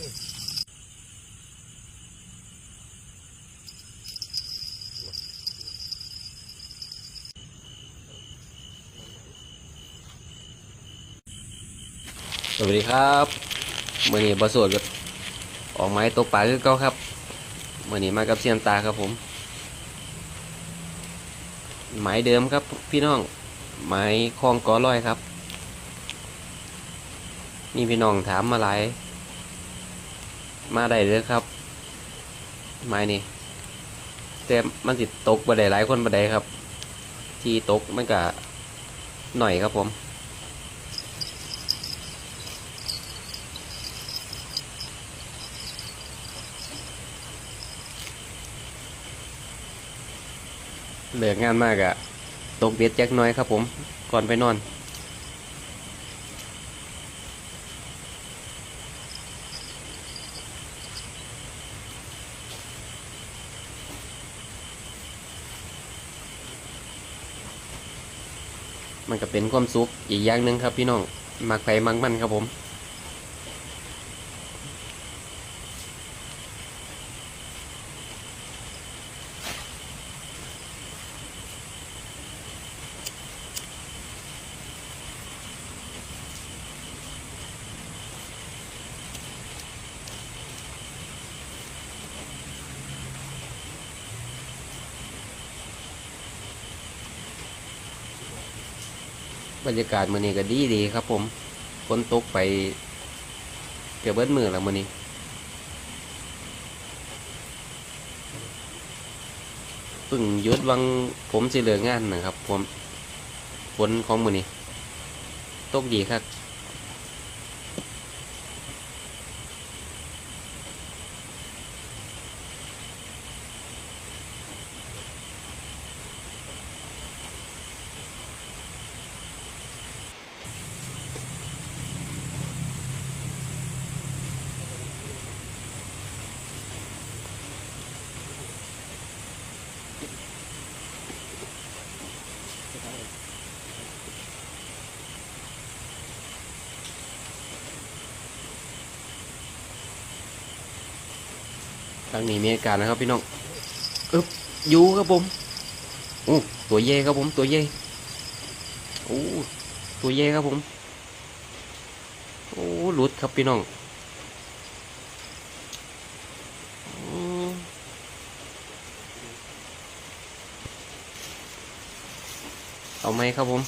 สวัสดีครับมื่อนี้บะสวดกับออกไม้ตกปลาคือเก้าครับมื่อนี้มากับเซียนตาครับผม ไม้เดิมครับพี่น้อง ไม้คลองกอร้อยครับ นี่พี่น้องถามมาหลาย มาได้เลยครับ ไม้นี่แต่มันสิตกบัไดหลายคนบัไดครับ ที่ตกมันก็หน่อยครับผมเหลิกงานมากอะตกเบ็ดแจ็คน้อยครับผม ก่อนไปนอน มันก็เป็นความสุขอีกอย่างหนึ่งครับพี่น้องมักไปมักมันครับผม บรรยากาศมื้อนี้ก็ดีดีครับ ผมฝนตกไปเกือบเบิดมือแล้วมื้อนี้เพิ่งยุดวังผมสิเหลืองานนะครับ ผมฝนของมื้อนี้ตกดีครับ ทางนี้มีอาการนะครับพี่น้องอึบอยูครับผมโอ้ตัวเย่ครับผมตัวเย่โอ้ตัวเย่ครับผมโอ้หลุดครับพี่น้องอืมเอาไหมครับผม